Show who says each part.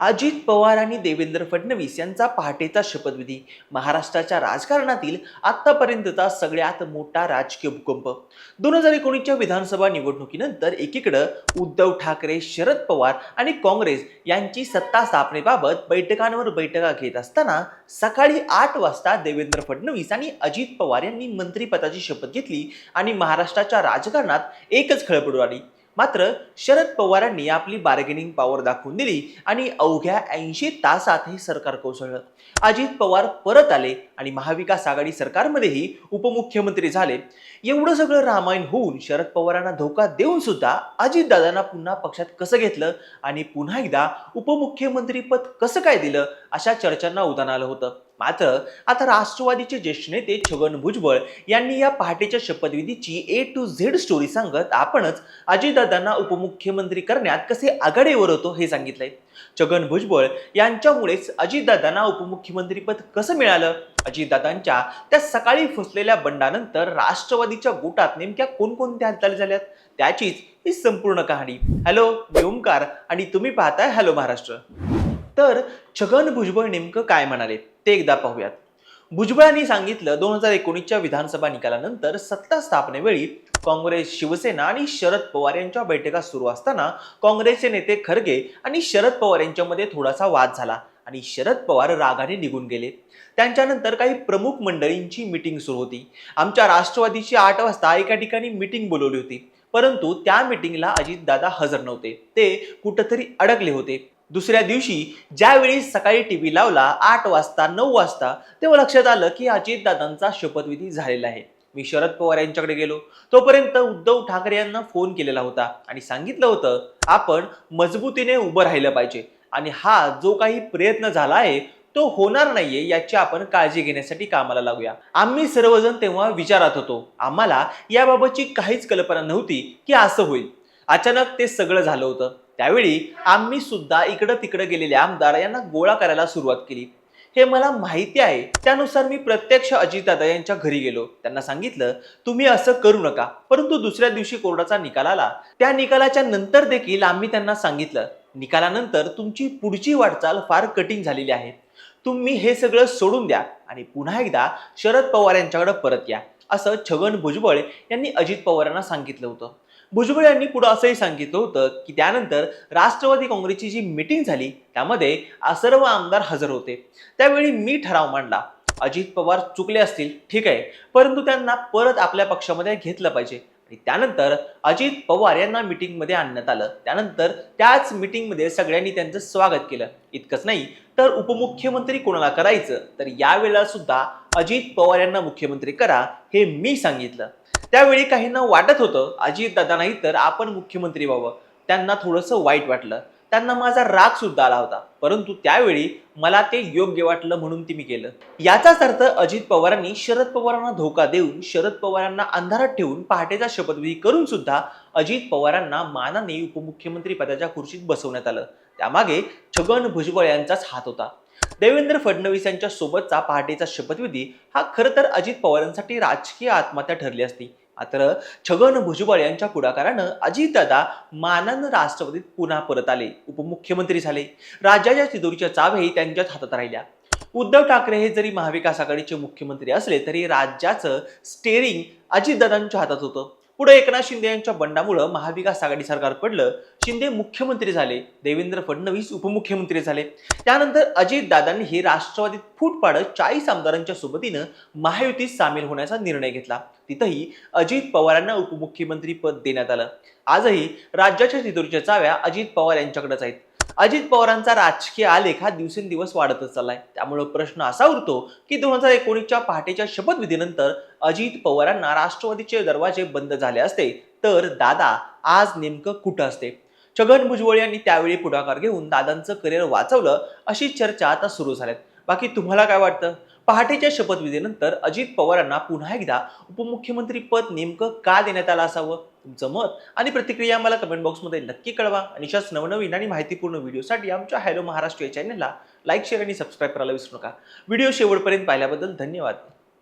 Speaker 1: अजित पवार आणि देवेंद्र फडणवीस यांचा पहाटेचा शपथविधी. महाराष्ट्राच्या राजकारणातील आतापर्यंतचा सगळ्यात मोठा राजकीय भूकंप. दोन हजार एकोणीसच्या विधानसभा निवडणुकीनंतर एकीकडं उद्धव ठाकरे शरद पवार आणि काँग्रेस यांची सत्ता स्थापनेबाबत बैठकांवर बैठका घेत असताना सकाळी आठ वाजता देवेंद्र फडणवीस आणि अजित पवार यांनी मंत्रिपदाची शपथ घेतली आणि महाराष्ट्राच्या राजकारणात एकच खळबळ आली मात्र शरद पवारांनी आपली बार्गेनिंग पॉवर दाखवून दिली आणि अवघ्या ऐंशी तासात हे सरकार कोसळलं. अजित पवार परत आले आणि महाविकास आघाडी सरकारमध्येही उपमुख्यमंत्री झाले. एवढं सगळं रामायण होऊन शरद पवारांना धोका देऊन सुद्धा अजितदादांना पुन्हा पक्षात कसं घेतलं आणि पुन्हा एकदा उपमुख्यमंत्रीपद कसं काय दिलं अशा चर्चांना उदाहरण आलं होतं. मात्र आता राष्ट्रवादीचे ज्येष्ठ नेते छगन भुजबळ यांनी या पहाटेच्या शपथविधीची ए टू झेड स्टोरी सांगत आपणच अजितदादांना उपमुख्यमंत्री करण्यात कसे आघाडीवर होतो हे सांगितलंय. छगन भुजबळ यांच्यामुळेच अजितदादांना उपमुख्यमंत्रीपद कसं मिळालं? अजितदादांच्या त्या सकाळी फसलेल्या बंडानंतर राष्ट्रवादीच्या गोटात नेमक्या कोणकोणत्या हालचाली झाल्यात? त्याचीच ही संपूर्ण कहाणी. हॅलो मी ओमकार आणि तुम्ही पाहताय हॅलो महाराष्ट्र. तर छगन भुजबळ नेमकं काय म्हणाले? ते एकदा पाहूयात. भुजबळांनी सांगितलं दोन हजार एकोणीसच्या विधानसभा निकालानंतर सत्ता स्थापनेवेळी काँग्रेस शिवसेना आणि शरद पवार यांच्या बैठका सुरू असताना काँग्रेसचे नेते खरगे आणि शरद पवार यांच्यामध्ये थोडासा वाद झाला आणि शरद पवार रागाने निघून गेले. त्यांच्यानंतर काही प्रमुख मंडळींची मिटिंग सुरू होती. आमच्या राष्ट्रवादीची आठ वाजता एका ठिकाणी मिटिंग बोलवली होती. परंतु त्या मिटिंगला अजितदादा हजर नव्हते. ते कुठंतरी अडकले होते. दुसऱ्या दिवशी ज्यावेळी सकाळी टीव्ही लावला आठ वाजता नऊ वाजता तेव्हा लक्षात आलं की अजितदादांचा शपथविधी झालेला आहे. मी शरद पवार यांच्याकडे गेलो. तोपर्यंत उद्धव ठाकरे यांना फोन केलेला होता आणि सांगितलं होतं आपण मजबूतीने उभं राहिलं पाहिजे आणि हा जो काही प्रयत्न झाला आहे तो होणार नाहीये याची आपण काळजी घेण्यासाठी कामाला लागूया. आम्ही सर्वजण तेव्हा विचारात होतो आम्हाला याबाबतची काहीच कल्पना नव्हती की असं होईल. अचानक ते सगळं झालं होतं. त्यावेळी आम्ही सुद्धा इकडं तिकडं गेलेले आमदार यांना गोळा करायला सुरुवात केली. हे मला माहिती आहे. त्यानुसार मी प्रत्यक्ष अजितदादा यांच्या घरी गेलो. त्यांना सांगितलं तुम्ही असं करू नका. परंतु दुसऱ्या दिवशी कोर्टाचा निकाल आला. त्या निकालाच्या नंतर देखील आम्ही त्यांना सांगितलं निकालानंतर तुमची पुढची वाटचाल फार कठीण झालेली आहे. तुम्ही हे सगळं सोडून द्या आणि पुन्हा एकदा शरद पवार यांच्याकडे परत या. असं छगन भुजबळ यांनी अजित पवारांना सांगितलं होतं. भुजबळ यांनी पुढे असंही सांगितलं होतं की त्यानंतर राष्ट्रवादी काँग्रेसची जी मिटिंग झाली त्यामध्ये सर्व आमदार हजर होते. त्यावेळी मी ठराव मांडला. अजित पवार चुकले असतील ठीक आहे परंतु त्यांना परत आपल्या पक्षामध्ये घेतलं पाहिजे. आणि त्यानंतर अजित पवार यांना मिटिंगमध्ये आणण्यात आलं. त्यानंतर त्याच मिटिंगमध्ये सगळ्यांनी त्यांचं स्वागत केलं. इतकंच नाही तर उपमुख्यमंत्री कोणाला करायचं? तर यावेळेला सुद्धा अजित पवार यांना मुख्यमंत्री करा हे मी सांगितलं. त्यावेळी काहींना वाटत होतं अजित दादा नाही तर आपण मुख्यमंत्री व्हावं. त्यांना थोडंसं वाईट वाटलं. त्यांना माझा राग सुद्धा आला होता. परंतु त्यावेळी मला ते योग्य वाटलं म्हणून ती मी केलं. याचाच अर्थ अजित पवारांनी शरद पवारांना धोका देऊन शरद पवारांना अंधारात ठेवून पहाटेचा शपथविधी करून सुद्धा अजित पवारांना मानाने उपमुख्यमंत्री पदाच्या खुर्चीत बसवण्यात आलं. त्यामागे छगन भुजबळ यांचाच हात होता. देवेंद्र फडणवीस यांच्या सोबतचा पहाटेचा शपथविधी हा खरं तर अजित पवारांसाठी राजकीय आत्महत्या ठरली असती. मात्र छगन भुजबळ यांच्या पुढाकारानं अजितदादा मानन राष्ट्रपतीत पुन्हा परत आले. उपमुख्यमंत्री झाले. राज्याच्या तिजोरीच्या चाव्याही त्यांच्याच हातात राहिल्या. उद्धव ठाकरे हे जरी महाविकास आघाडीचे मुख्यमंत्री असले तरी राज्याचं स्टेरिंग अजितदादांच्या हातात होतं. पुढे एकनाथ शिंदे यांच्या बंडामुळं महाविकास आघाडी सरकार पडलं शिंदे मुख्यमंत्री झाले देवेंद्र फडणवीस उपमुख्यमंत्री झाले. त्यानंतर अजित दादांनी हे राष्ट्रवादीत फूट पाडत चाळीस आमदारांच्या सोबतीनं महायुतीत सामील होण्याचा निर्णय घेतला. तिथंही अजित पवारांना उपमुख्यमंत्री पद देण्यात आलं. आजही राज्याच्या तिजोरीच्या चाव्या अजित पवार यांच्याकडेच आहेत. अजित पवारांचा राजकीय आलेख हा दिवसेंदिवस वाढतच चाललाय. त्यामुळे प्रश्न असा उरतो की दोन हजार एकोणीसच्या पहाटेच्या शपथविधीनंतर अजित पवारांना राष्ट्रवादीचे दरवाजे बंद झाले असते. तर दादा आज नेमकं कुठं असते? छगन भुजबळ यांनी त्यावेळी पुढाकार घेऊन दादांचं करिअर वाचवलं अशी चर्चा आता सुरू झाल्यात. बाकी तुम्हाला काय वाटतं? पहाटेच्या शपथविधीनंतर अजित पवारांना पुन्हा एकदा उपमुख्यमंत्री पद नेमकं का देण्यात आलं असावं? तुमचं मत आणि प्रतिक्रिया मला कमेंट बॉक्समध्ये नक्की कळवा. आणि अशाच नवनवीन आणि माहितीपूर्ण व्हिडिओसाठी आमच्या हॅलो महाराष्ट्र या चॅनलला लाईक शेअर आणि सबस्क्राईब करायला विसरू नका. व्हिडिओ शेवटपर्यंत पाहिल्याबद्दल धन्यवाद.